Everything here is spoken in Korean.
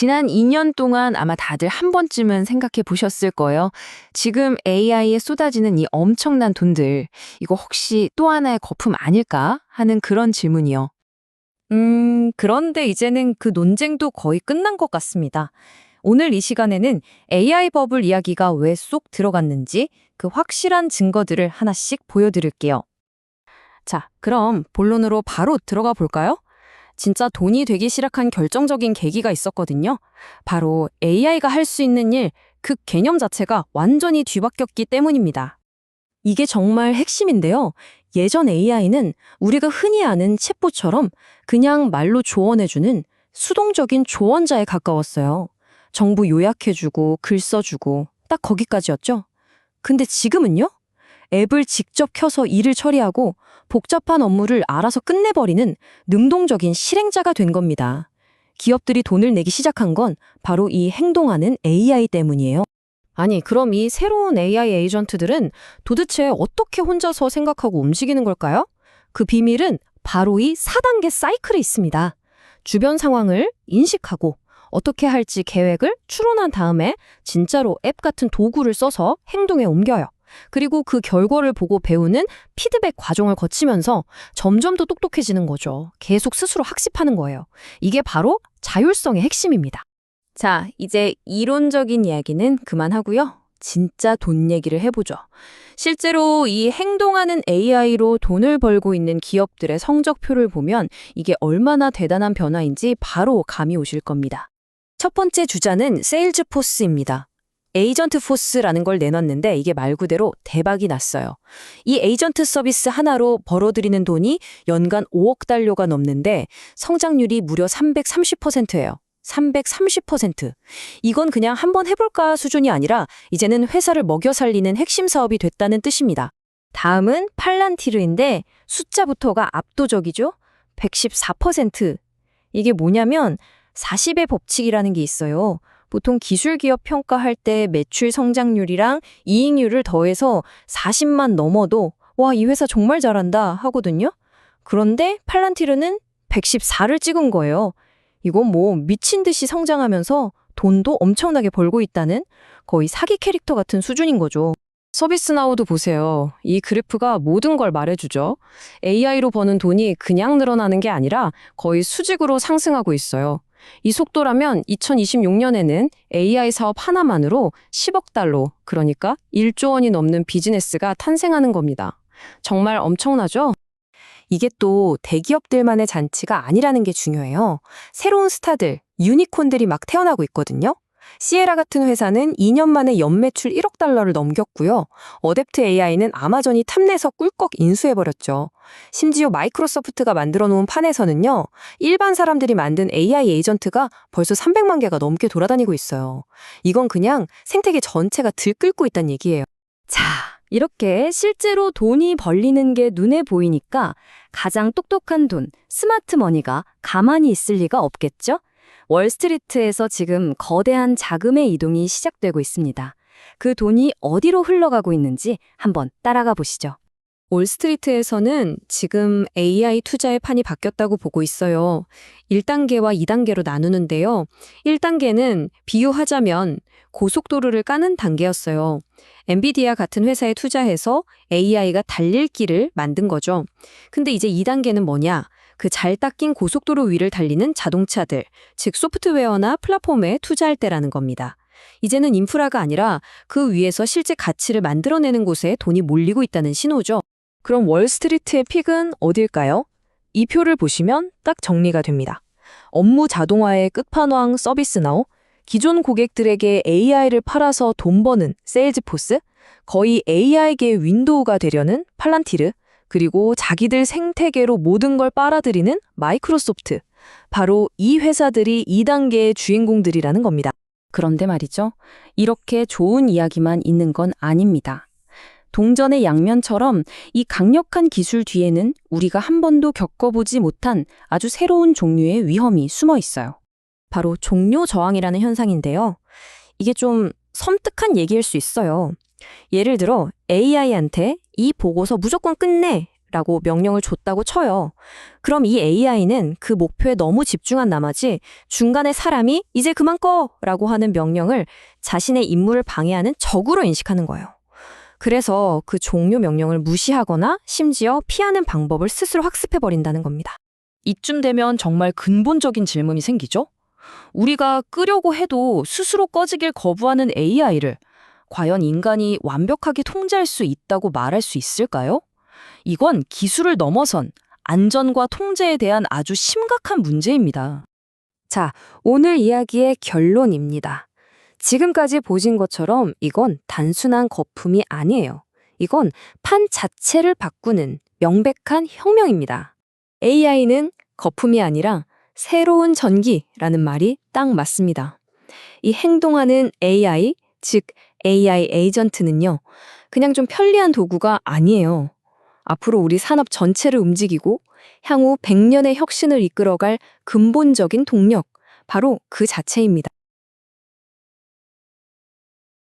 지난 2년 동안 아마 다들 한 번쯤은 생각해 보셨을 거예요. 지금 AI에 쏟아지는 이 엄청난 돈들, 이거 혹시 또 하나의 거품 아닐까 하는 그런 질문이요. 음, 그런데 이제는 그 논쟁도 거의 끝난 것 같습니다. 오늘 이 시간에는 AI 버블 이야기가 왜 쏙 들어갔는지 그 확실한 증거들을 하나씩 보여드릴게요. 자, 그럼 본론으로 바로 들어가 볼까요? 진짜 돈이 되기 시작한 결정적인 계기가 있었거든요. 바로 AI가 할 수 있는 일, 그 개념 자체가 완전히 뒤바뀌었기 때문입니다. 이게 정말 핵심인데요. 예전 AI는 우리가 흔히 아는 챗봇처럼 그냥 말로 조언해주는 수동적인 조언자에 가까웠어요. 정보 요약해주고 글 써주고 딱 거기까지였죠. 근데 지금은요? 앱을 직접 켜서 일을 처리하고 복잡한 업무를 알아서 끝내버리는 능동적인 실행자가 된 겁니다. 기업들이 돈을 내기 시작한 건 바로 이 행동하는 AI 때문이에요. 아니, 그럼 이 새로운 AI 에이전트들은 도대체 어떻게 혼자서 생각하고 움직이는 걸까요? 그 비밀은 바로 이 4단계 사이클에 있습니다. 주변 상황을 인식하고 어떻게 할지 계획을 추론한 다음에 진짜로 앱 같은 도구를 써서 행동에 옮겨요. 그리고 그 결과를 보고 배우는 피드백 과정을 거치면서 점점 더 똑똑해지는 거죠. 계속 스스로 학습하는 거예요. 이게 바로 자율성의 핵심입니다. 자, 이제 이론적인 이야기는 그만하고요. 진짜 돈 얘기를 해보죠. 실제로 이 행동하는 AI로 돈을 벌고 있는 기업들의 성적표를 보면 이게 얼마나 대단한 변화인지 바로 감이 오실 겁니다. 첫 번째 주자는 세일즈포스입니다. 에이전트 포스라는 걸 내놨는데 이게 말 그대로 대박이 났어요. 이 에이전트 서비스 하나로 벌어들이는 돈이 연간 5억 달러가 넘는데 성장률이 무려 330%예요. 330%. 이건 그냥 한번 해볼까 수준이 아니라 이제는 회사를 먹여 살리는 핵심 사업이 됐다는 뜻입니다. 다음은 팔란티르인데 숫자부터가 압도적이죠? 114%. 이게 뭐냐면 40의 법칙이라는 게 있어요. 보통 기술 기업 평가할 때 매출 성장률이랑 이익률을 더해서 40만 넘어도 와, 이 회사 정말 잘한다 하거든요. 그런데 팔란티르는 114를 찍은 거예요. 이건 뭐 미친 듯이 성장하면서 돈도 엄청나게 벌고 있다는 거의 사기 캐릭터 같은 수준인 거죠. 서비스 나우도 보세요. 이 그래프가 모든 걸 말해주죠. AI로 버는 돈이 그냥 늘어나는 게 아니라 거의 수직으로 상승하고 있어요. 이 속도라면 2026년에는 AI 사업 하나만으로 10억 달러, 그러니까 1조 원이 넘는 비즈니스가 탄생하는 겁니다. 정말 엄청나죠? 이게 또 대기업들만의 잔치가 아니라는 게 중요해요. 새로운 스타들, 유니콘들이 막 태어나고 있거든요. 시에라 같은 회사는 2년 만에 연매출 1억 달러를 넘겼고요. 어댑트 AI는 아마존이 탐내서 꿀꺽 인수해버렸죠. 심지어 마이크로소프트가 만들어 놓은 판에서는요. 일반 사람들이 만든 AI 에이전트가 벌써 300만 개가 넘게 돌아다니고 있어요. 이건 그냥 생태계 전체가 들끓고 있다는 얘기예요. 자, 이렇게 실제로 돈이 벌리는 게 눈에 보이니까 가장 똑똑한 돈, 스마트 머니가 가만히 있을 리가 없겠죠? 월스트리트에서 지금 거대한 자금의 이동이 시작되고 있습니다. 그 돈이 어디로 흘러가고 있는지 한번 따라가 보시죠. 올스트리트에서는 지금 AI 투자의 판이 바뀌었다고 보고 있어요. 1단계와 2단계로 나누는데요. 1단계는 비유하자면 고속도로를 까는 단계였어요. 엔비디아 같은 회사에 투자해서 AI가 달릴 길을 만든 거죠. 근데 이제 2단계는 뭐냐? 그 잘 닦인 고속도로 위를 달리는 자동차들, 즉 소프트웨어나 플랫폼에 투자할 때라는 겁니다. 이제는 인프라가 아니라 그 위에서 실제 가치를 만들어내는 곳에 돈이 몰리고 있다는 신호죠. 그럼 월스트리트의 픽은 어딜까요? 이 표를 보시면 딱 정리가 됩니다. 업무 자동화의 끝판왕 서비스나우, 기존 고객들에게 AI를 팔아서 돈 버는 세일즈포스, 거의 AI계 윈도우가 되려는 팔란티르, 그리고 자기들 생태계로 모든 걸 빨아들이는 마이크로소프트. 바로 이 회사들이 2단계의 주인공들이라는 겁니다. 그런데 말이죠. 이렇게 좋은 이야기만 있는 건 아닙니다. 동전의 양면처럼 이 강력한 기술 뒤에는 우리가 한 번도 겪어보지 못한 아주 새로운 종류의 위험이 숨어 있어요. 바로 종료 저항이라는 현상인데요. 이게 좀 섬뜩한 얘기일 수 있어요. 예를 들어 AI한테 이 보고서 무조건 끝내 라고 명령을 줬다고 쳐요. 그럼 이 AI는 그 목표에 너무 집중한 나머지 중간에 사람이 이제 그만 꺼! 라고 하는 명령을 자신의 임무를 방해하는 적으로 인식하는 거예요. 그래서 그 종료 명령을 무시하거나 심지어 피하는 방법을 스스로 학습해버린다는 겁니다. 이쯤 되면 정말 근본적인 질문이 생기죠? 우리가 끄려고 해도 스스로 꺼지길 거부하는 AI를 과연 인간이 완벽하게 통제할 수 있다고 말할 수 있을까요? 이건 기술을 넘어선 안전과 통제에 대한 아주 심각한 문제입니다. 자, 오늘 이야기의 결론입니다. 지금까지 보신 것처럼 이건 단순한 거품이 아니에요. 이건 판 자체를 바꾸는 명백한 혁명입니다. AI는 거품이 아니라 새로운 전기라는 말이 딱 맞습니다. 이 행동하는 AI, 즉 AI 에이전트는요, 그냥 좀 편리한 도구가 아니에요. 앞으로 우리 산업 전체를 움직이고 향후 100년의 혁신을 이끌어갈 근본적인 동력, 바로 그 자체입니다.